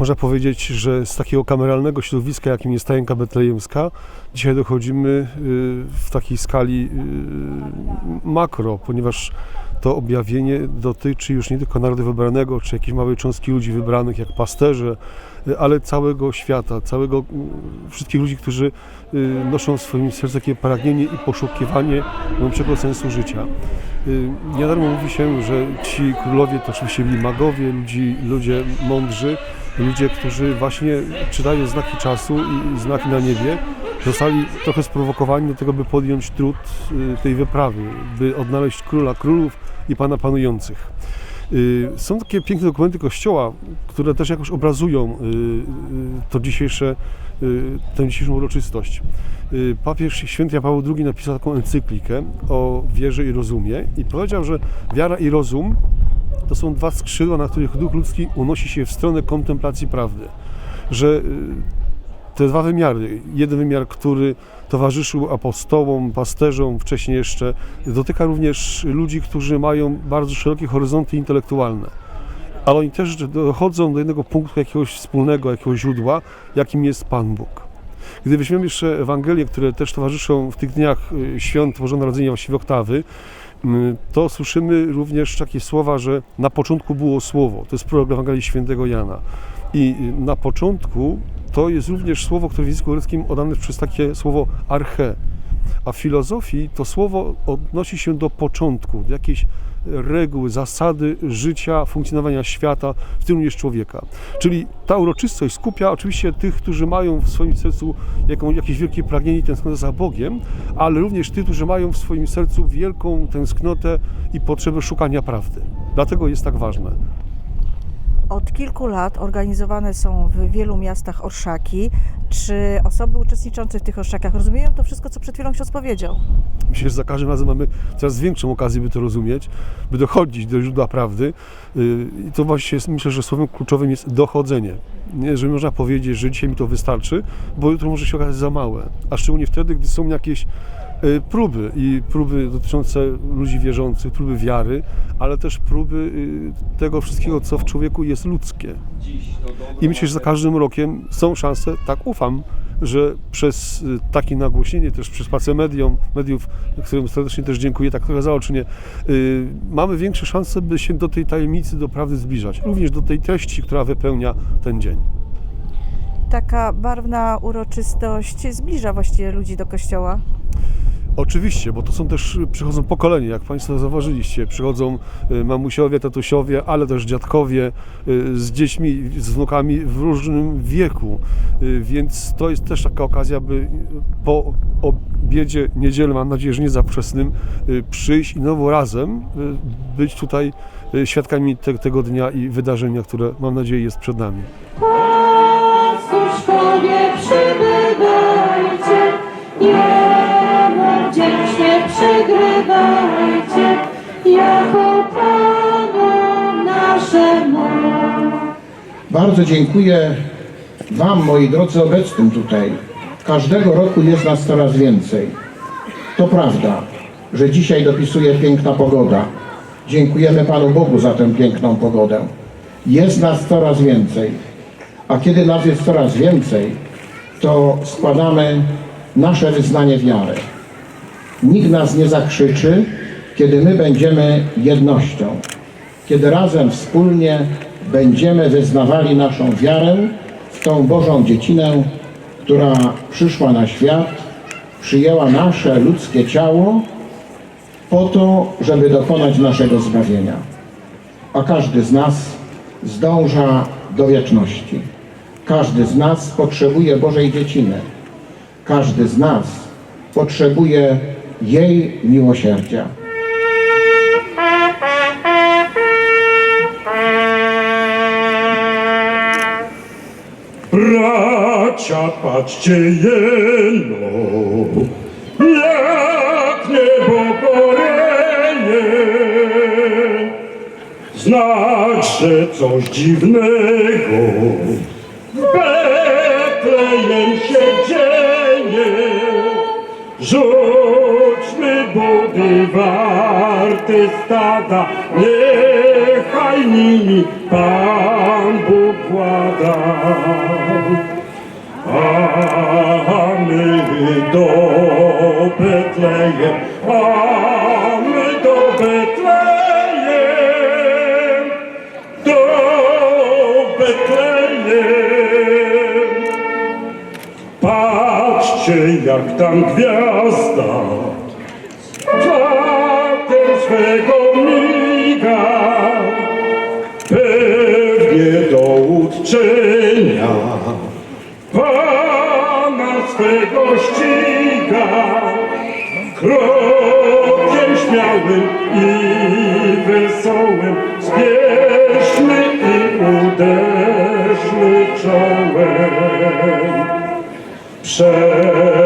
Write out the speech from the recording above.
Można powiedzieć, że z takiego kameralnego środowiska, jakim jest Stajenka Betlejemska, dzisiaj dochodzimy y, w takiej skali y, makro, ponieważ to objawienie dotyczy już nie tylko narodu wybranego, czy jakiejś małej cząstki ludzi wybranych, jak pasterze, y, ale całego świata, całego, y, wszystkich ludzi, którzy y, noszą w swoim sercu takie pragnienie i poszukiwanie głębszego sensu życia. Nie darmo mówi się, że ci królowie to oczywiście byli magowie, ludzi, ludzie mądrzy, ludzie, którzy właśnie czytają znaki czasu i znaki na niebie, zostali trochę sprowokowani do tego, by podjąć trud y, tej wyprawy, by odnaleźć króla królów i pana panujących. Y, Są takie piękne dokumenty Kościoła, które też jakoś obrazują y, to dzisiejsze, tę dzisiejszą uroczystość. Papież święty Paweł II napisał taką encyklikę o wierze i rozumie i powiedział, że wiara i rozum to są dwa skrzydła, na których duch ludzki unosi się w stronę kontemplacji prawdy. Że te dwa wymiary, jeden wymiar, który towarzyszył apostołom, pasterzom, wcześniej jeszcze, dotyka również ludzi, którzy mają bardzo szerokie horyzonty intelektualne. Ale oni też dochodzą do jednego punktu jakiegoś wspólnego, jakiegoś źródła, jakim jest Pan Bóg. Gdy weźmiemy jeszcze Ewangelie, które też towarzyszą w tych dniach y, świąt Bożego Narodzenia, właściwie oktawy, to słyszymy również takie słowa, że na początku było Słowo. To jest prolog Ewangelii Świętego Jana. I y, na początku to jest również słowo, które w języku greckim odane przez takie słowo arche. A w filozofii to słowo odnosi się do początku, do jakiejś reguły, zasady życia, funkcjonowania świata, w tym również człowieka. Czyli ta uroczystość skupia oczywiście tych, którzy mają w swoim sercu jakieś wielkie pragnienie i tęsknotę za Bogiem, ale również tych, którzy mają w swoim sercu wielką tęsknotę i potrzebę szukania prawdy. Dlatego jest tak ważne. Od kilku lat organizowane są w wielu miastach orszaki. Czy osoby uczestniczące w tych orszakach rozumieją to wszystko, co przed chwilą ksiądz powiedział? Myślę, że za każdym razem mamy coraz większą okazję, by to rozumieć, by dochodzić do źródła prawdy. Yy, I to właśnie jest, myślę, że słowem kluczowym jest dochodzenie. Nie, że można powiedzieć, że dzisiaj mi to wystarczy, bo jutro może się okazać za małe. A szczególnie wtedy, gdy są jakieś próby i próby dotyczące ludzi wierzących, próby wiary, ale też próby yy, tego wszystkiego, co w człowieku jest ludzkie. I myślę, że za każdym rokiem są szanse, tak ufam, że przez y, takie nagłośnienie, też przez pracę medium, mediów, którym serdecznie też dziękuję, tak trochę zaocznie, y, mamy większe szanse, by się do tej tajemnicy, do prawdy zbliżać. Również do tej treści, która wypełnia ten dzień. Taka barwna uroczystość zbliża właściwie ludzi do kościoła. Oczywiście, bo to są też, przychodzą pokolenia, jak Państwo zauważyliście, przychodzą y, mamusiowie, tatusiowie, ale też dziadkowie y, z dziećmi, z wnukami w różnym wieku, Y, więc to jest też taka okazja, by po obiedzie niedzielę, mam nadzieję, że nie za wczesnym, przyjść i nowo razem być tutaj świadkami te, tego dnia i wydarzenia, które mam nadzieję jest przed nami. Pastuzkowie przybywajcie, wdzięcznie przygrywajcie, jako Panu naszemu. Bardzo dziękuję Wam, moi drodzy obecnym tutaj. Każdego roku jest nas coraz więcej. To prawda, że dzisiaj dopisuje piękna pogoda. Dziękujemy Panu Bogu za tę piękną pogodę. Jest nas coraz więcej. A kiedy nas jest coraz więcej, to składamy nasze wyznanie wiary. Nikt nas nie zakrzyczy, kiedy my będziemy jednością. Kiedy razem wspólnie będziemy wyznawali naszą wiarę w tą Bożą dziecinę, która przyszła na świat, przyjęła nasze ludzkie ciało po to, żeby dokonać naszego zbawienia. A każdy z nas zdąża do wieczności. Każdy z nas potrzebuje Bożej dzieciny. Każdy z nas potrzebuje jej miłosierdzia. Bracia, patrzcie jeno, jak niebo goreje. Znać, że coś dziwnego w Betlejem się dzieje. Rzućmy budy warte stada, niechaj stajnimi Pan Bóg władał. A my do Betlejem, a my do Betlejem, do Betlejem. Patrzcie, jak tam gwiazda swego miga, pewnie do uczczenia Pana swego ściga, krokiem śmiałym i wesołym, spieszmy i uderzmy czołem. Przed